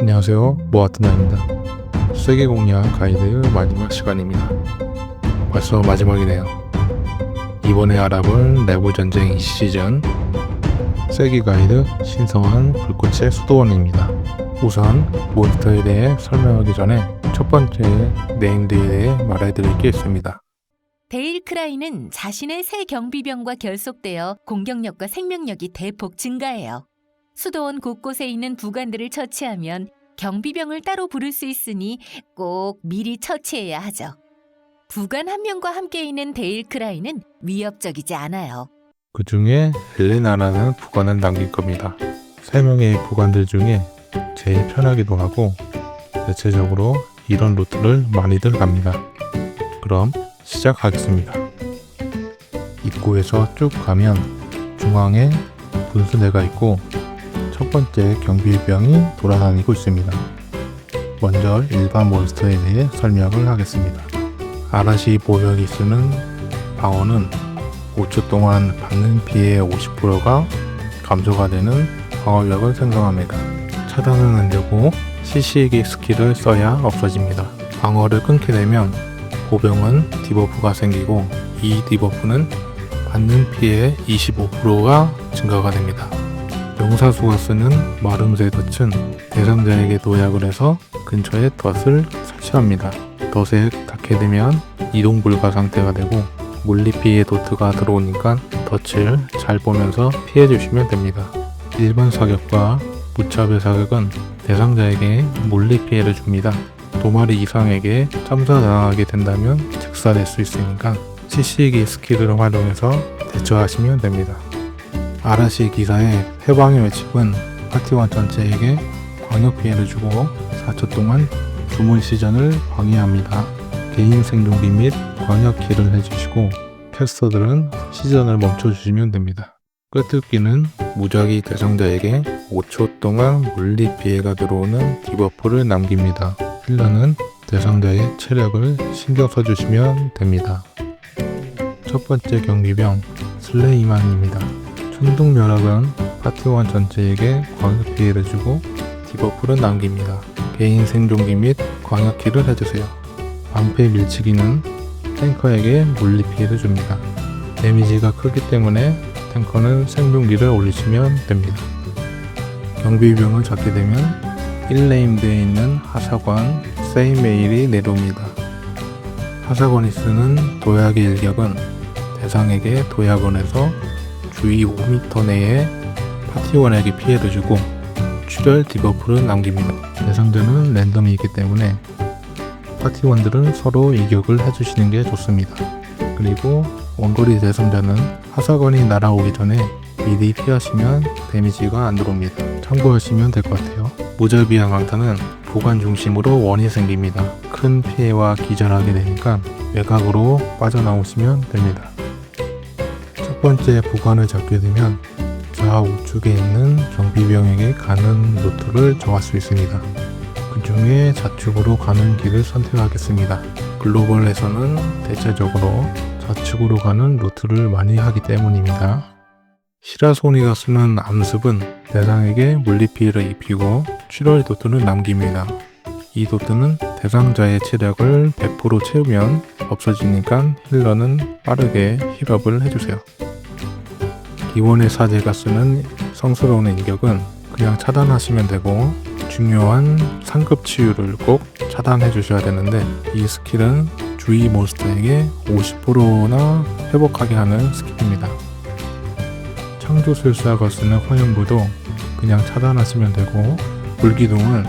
안녕하세요. 모아트나입니다. 세계 공략 가이드 마지막 시간입니다. 벌써 마지막이네요. 이번에 알아볼 내부 전쟁 시즌. 세계 가이드 신성한 불꽃의 수도원입니다. 우선 몬스터에 대해 설명하기 전에 첫 번째 네임드에 대해 말해드릴 게 있습니다. 데일 크라이는 자신의 새 경비병과 결속되어 공격력과 생명력이 대폭 증가해요. 수도원 곳곳에 있는 부관들을 처치하면 경비병을 따로 부를 수 있으니 꼭 미리 처치해야 하죠. 부관 한 명과 함께 있는 데일 크라이는 위협적이지 않아요. 그 중에 헬레나라는 부관을 남길 겁니다. 세 명의 부관들 중에 제일 편하기도 하고 대체적으로 이런 루트를 많이들 갑니다. 그럼 시작하겠습니다. 입구에서 쭉 가면 중앙에 분수대가 있고 첫 번째 경비병이 돌아다니고 있습니다. 먼저 일반 몬스터에 대해 설명을 하겠습니다. 아라시 보병이 쓰는 방어는 5초 동안 받는 피해의 50%가 감소가 되는 방어력을 생성합니다. 차단은 안 되고 CC기 스킬을 써야 없어집니다. 방어를 끊게 되면 보병은 디버프가 생기고 이 디버프는 받는 피해의 25%가 증가가 됩니다. 용사수가 쓰는 마름새 덫은 대상자에게 도약을 해서 근처에 덫을 설치합니다. 덫에 닿게 되면 이동 불가 상태가 되고 물리 피해 도트가 들어오니까 덫을 잘 보면서 피해 주시면 됩니다. 일반 사격과 무차별 사격은 대상자에게 물리 피해를 줍니다. 두 마리 이상에게 참사당하게 된다면 즉사될 수 있으니까 CC기 스킬을 활용해서 대처하시면 됩니다. 아라시 기사의 해방의 외침은 파티원 전체에게 광역 피해를 주고 4초 동안 주문 시전을 방해합니다. 개인 생존기 및 광역 키를 해주시고 캐스터들은 시전을 멈춰주시면 됩니다. 끄트기는 무작위 대상자에게 5초 동안 물리 피해가 들어오는 디버프를 남깁니다. 힐러는 대상자의 체력을 신경 써주시면 됩니다. 첫 번째 경비병 슬레이만입니다. 천둥벼락은 파티원 전체에게 광역 피해를 주고 디버프를 남깁니다. 개인 생존기 및 광역키를 해주세요. 방패 밀치기는 탱커에게 물리 피해를 줍니다. 데미지가 크기 때문에 탱커는 생존기를 올리시면 됩니다. 경비병을 잡게 되면 1네임드에 있는 하사관 세이메일이 내려옵니다. 하사관이 쓰는 도약의 일격은 대상에게 도약원에서 주위 5m 내에 파티원에게 피해를 주고 출혈 디버프를 남깁니다. 대상자는 랜덤이기 때문에 파티원들은 서로 이격을 해주시는 게 좋습니다. 그리고 원거리 대상자는 하사관이 날아오기 전에 미리 피하시면 데미지가 안 들어옵니다. 참고하시면 될 것 같아요. 무자비한 강타는 보관 중심으로 원이 생깁니다. 큰 피해와 기절하게 되니까 외곽으로 빠져나오시면 됩니다. 첫 번째 보관을 잡게 되면 좌 우측에 있는 경비병에게 가는 루트를 정할 수 있습니다. 그 중에 좌측으로 가는 길을 선택하겠습니다. 글로벌에서는 대체적으로 좌측으로 가는 루트를 많이 하기 때문입니다. 시라소니가 쓰는 암습은 대상에게 물리피해를 입히고 출혈 도트를 남깁니다. 이 도트는 대상자의 체력을 100% 채우면 없어지니까 힐러는 빠르게 힐업을 해주세요. 기본의 사제가 쓰는 성스러운 인격은 그냥 차단하시면 되고 중요한 상급 치유를 꼭 차단해 주셔야 되는데 이 스킬은 주위 몬스터에게 50%나 회복하게 하는 스킬입니다. 창조술사가 쓰는 화염부도 그냥 차단하시면 되고 불기둥은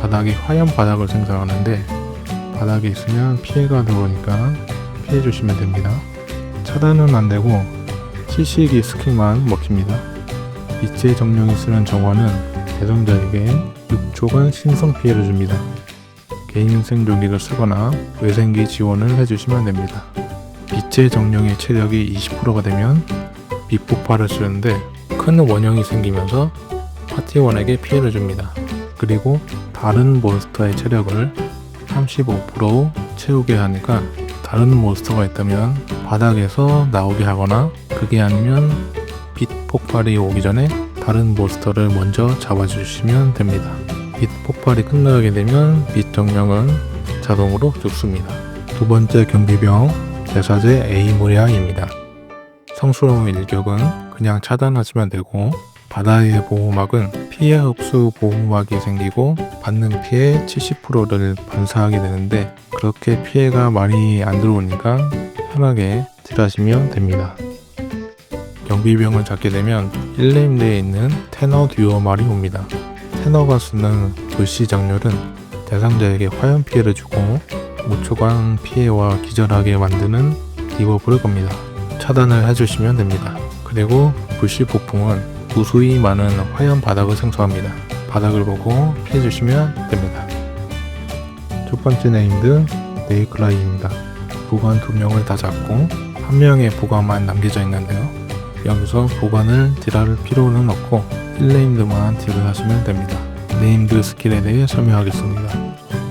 바닥에 화염 바닥을 생성하는데 바닥에 있으면 피해가 들어오니까 피해 주시면 됩니다. 차단은 안 되고 CC기 스킬만 먹힙니다. 빛의 정령이 쓰는 정화는 대상자에게 6초간 신성 피해를 줍니다. 개인 생존기를 쓰거나 외생기 지원을 해주시면 됩니다. 빛의 정령의 체력이 20%가 되면 빛 폭발을 쓰는데 큰 원형이 생기면서 파티원에게 피해를 줍니다. 그리고 다른 몬스터의 체력을 35% 채우게 하니까 다른 몬스터가 있다면 바닥에서 나오게 하거나 그게 아니면 빛 폭발이 오기 전에 다른 몬스터를 먼저 잡아주시면 됩니다. 빛 폭발이 끝나게 되면 빛 정령은 자동으로 죽습니다. 두 번째 경비병 대사제 에이모리아입니다. 성스러운 일격은 그냥 차단하시면 되고 바다의 보호막은 피해 흡수 보호막이 생기고 받는 피해 70%를 반사하게 되는데 그렇게 피해가 많이 안 들어오니까 편하게 딜하시면 됩니다. 경비병을 잡게 되면 1 레임대에 있는 테너 듀오 말이 옵니다. 테너가 쓰는 불시 장렬은 대상자에게 화염 피해를 주고 5초간 피해와 기절하게 만드는 디버프를 겁니다. 차단을 해주시면 됩니다. 그리고 불시 폭풍은 무수히 많은 화염 바닥을 생성합니다. 바닥을 보고 피해주시면 됩니다. 첫 번째 네임드 네이클라이입니다. 보관 두 명을 다 잡고 한 명의 보관만 남겨져 있는데요. 여기서 보관을 딜할 필요는 없고 1네임드만 딜을 하시면 됩니다. 네임드 스킬에 대해 설명하겠습니다.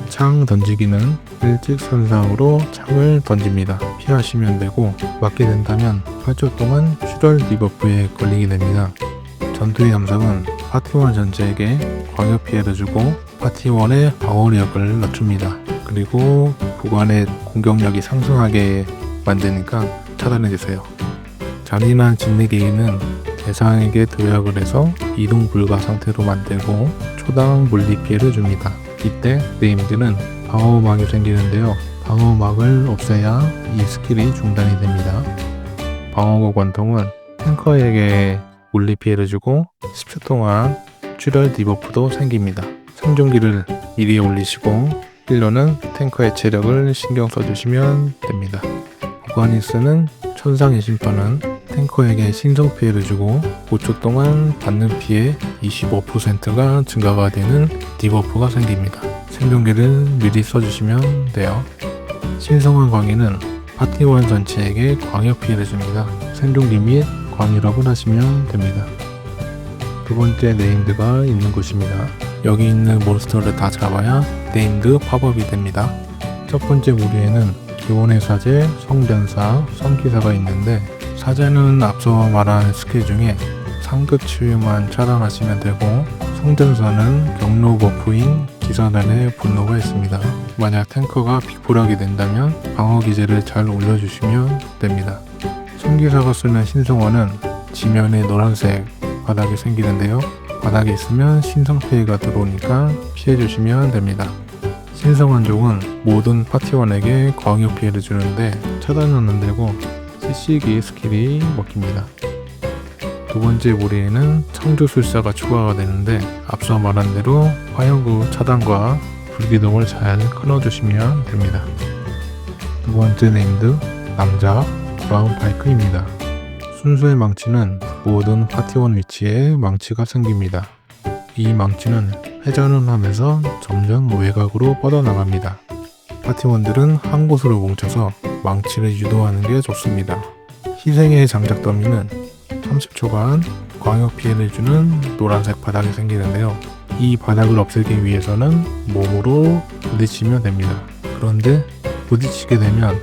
창 던지기는 일직선상으로 창을 던집니다. 피하시면 되고 맞게 된다면 8초 동안 출혈 디버프에 걸리게 됩니다. 전투의 함성은 파티원 전체에게 광역 피해를 주고 파티원의 방어력을 낮춥니다. 그리고 보관의 공격력이 상승하게 만드니까 차단해주세요. 잔인한 진리게임은 대상에게 도약을 해서 이동 불가 상태로 만들고 초당 물리 피해를 줍니다. 이때 네임드는 방어막이 생기는데요. 방어막을 없애야 이 스킬이 중단이 됩니다. 방어구 관통은 탱커에게 물리 피해를 주고 10초 동안 출혈 디버프도 생깁니다. 생존기를 미리 올리시고 힐러는 탱커의 체력을 신경 써주시면 됩니다. 보가니스는 천상의 심판은 탱커에게 신성 피해를 주고 5초 동안 받는 피해 25%가 증가가 되는 디버프가 생깁니다. 생존기를 미리 써주시면 돼요. 신성한 광희는 파티원 전체에게 광역 피해를 줍니다. 생존기 및 광일업을 하시면 됩니다. 두 번째 네임드가 있는 곳입니다. 여기 있는 몬스터를 다 잡아야 네임드 팝업이 됩니다. 첫 번째 무리에는 기원의 사제, 성변사, 성기사가 있는데 사제는 앞서 말한 스킬 중에 상급 치유만 차단하시면 되고 성전사는 경로 버프인 기사단의 분노가 있습니다. 만약 탱커가 빅볼하게 된다면 방어 기제를 잘 올려주시면 됩니다. 성기사가 쓰는 신성화는 지면에 노란색 바닥이 생기는데요. 바닥에 있으면 신성 피해가 들어오니까 피해주시면 됩니다. 신성한 족은 모든 파티원에게 광역 피해를 주는데 차단은 안 되고 CC기 스킬이 먹힙니다. 두 번째 무리에는 창조술사가 추가가 되는데 앞서 말한 대로 화염구 차단과 불기동을 잘 끊어주시면 됩니다. 두 번째 네임드 남자 브라운 파이크입니다. 순수의 망치는 모든 파티원 위치에 망치가 생깁니다. 이 망치는 회전을 하면서 점점 외곽으로 뻗어나갑니다. 파티원들은 한 곳으로 뭉쳐서 망치를 유도하는 게 좋습니다. 희생의 장작 더미는 30초간 광역 피해를 주는 노란색 바닥이 생기는데요. 이 바닥을 없애기 위해서는 몸으로 부딪히면 됩니다. 그런데 부딪히게 되면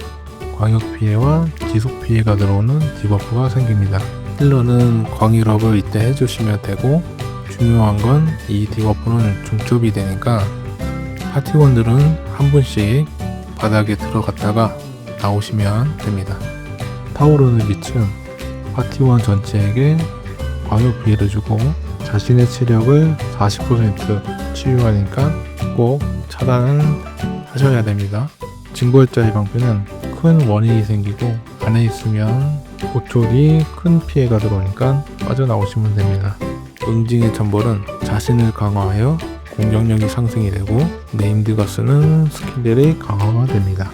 광역 피해와 지속 피해가 들어오는 디버프가 생깁니다. 힐러는 광일업을 이때 해주시면 되고 중요한 건 이 디버프는 중첩이 되니까 파티원들은 한 분씩 바닥에 들어갔다가 나오시면 됩니다. 타오르는 빛은 파티원 전체에게 광역 피해를 주고 자신의 체력을 40% 치유하니까 꼭 차단은 하셔야 됩니다. 징벌자의 방패는 큰 원인이 생기고 안에 있으면 5초 뒤 큰 피해가 들어오니까 빠져나오시면 됩니다. 응징의 천벌은 자신을 강화하여 공격력이 상승이 되고 네임드가 쓰는 스킬들이 강화가 됩니다.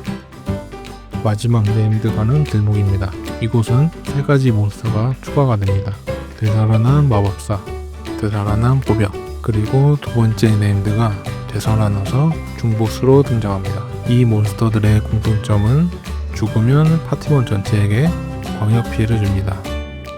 마지막 네임드 가는 길목입니다. 이곳은 세 가지 몬스터가 추가가 됩니다. 되살아난 마법사, 되살아난 보병, 그리고 두 번째 네임드가 되살아나서 중보스로 등장합니다. 이 몬스터들의 공통점은 죽으면 파티원 전체에게 광역 피해를 줍니다.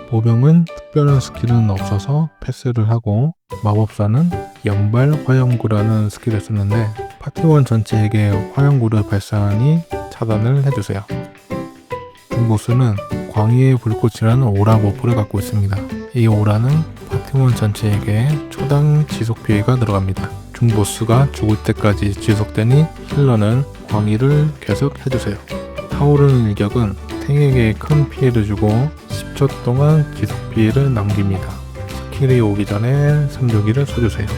보병은 특별한 스킬은 없어서 패스를 하고 마법사는 연발 화염구라는 스킬을 쓰는데 파티원 전체에게 화염구를 발사하니 차단을 해주세요. 중보스는 광희의 불꽃이라는 오라 버프를 갖고 있습니다. 이 오라는 파티원 전체에게 초당 지속 피해가 들어갑니다. 중보스가 죽을 때까지 지속되니 힐러는 광희를 계속 해주세요. 타오르는 일격은 탱에게 큰 피해를 주고 10초 동안 지속 피해를 남깁니다. 스킬이 오기 전에 삼조기를 써주세요.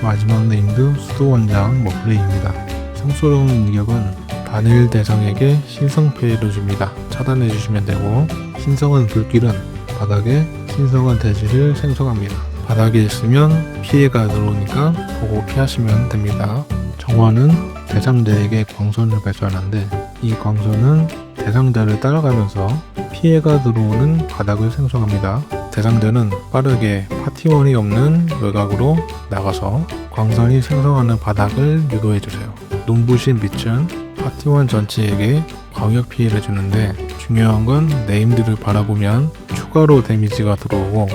마지막 네임드 수도원장 머플레이입니다. 성스러운 일격은 단일 대상에게 신성 피해를 줍니다. 차단해 주시면 되고 신성한 불길은 바닥에 신성한 대지를 생성합니다. 바닥에 있으면 피해가 들어오니까 보고 피하시면 됩니다. 정화는 대상자에게 광선을 발사하는데 이 광선은 대상자를 따라가면서 피해가 들어오는 바닥을 생성합니다. 대상자는 빠르게 파티원이 없는 외곽으로 나가서 광선이 생성하는 바닥을 유도해주세요. 눈부신 빛은 파티원 전체에게 광역 피해를 주는데 중요한 건 네임들을 바라보면 추가로 데미지가 들어오고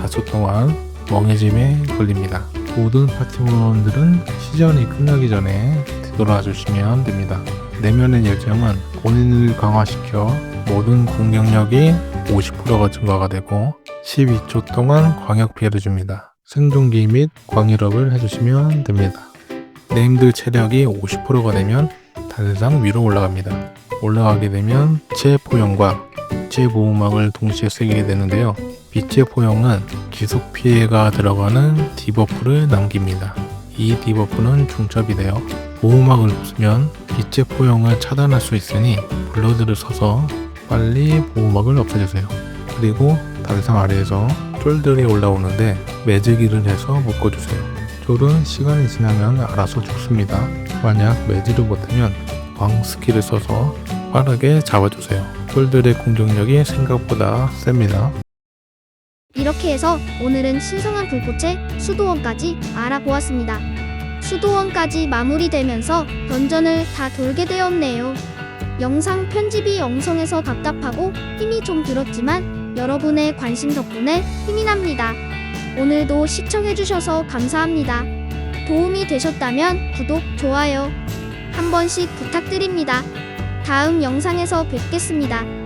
4초 동안 멍해짐에 걸립니다. 모든 파티원들은 시전이 끝나기 전에 뒤돌아 주시면 됩니다. 내면의 예정은 본인을 강화시켜 모든 공격력이 50%가 증가가 되고 12초 동안 광역 피해를 줍니다. 생존기 및 광일업을 해주시면 됩니다. 네임들 체력이 50%가 되면 단상 위로 올라갑니다. 올라가게 되면 빛의 포용과 빛의 보호막을 동시에 쓰게 되는데요. 빛의 포용은 지속 피해가 들어가는 디버프를 남깁니다. 이 디버프는 중첩이 되어 보호막을 쓰면 빛의 포용을 차단할 수 있으니 블러드를 써서 빨리 보호막을 없애주세요. 그리고 달상 아래에서 쫄들이 올라오는데 매지기를 해서 묶어주세요. 쫄은 시간이 지나면 알아서 죽습니다. 만약 매지를 못하면 광 스킬을 써서 빠르게 잡아주세요. 쫄들의 공격력이 생각보다 셉니다. 이렇게 해서 오늘은 신성한 불꽃의 수도원까지 알아보았습니다. 수도원까지 마무리되면서 던전을 다 돌게 되었네요. 영상 편집이 엉성해서 답답하고 힘이 좀 들었지만 여러분의 관심 덕분에 힘이 납니다. 오늘도 시청해주셔서 감사합니다. 도움이 되셨다면 구독, 좋아요 한 번씩 부탁드립니다. 다음 영상에서 뵙겠습니다.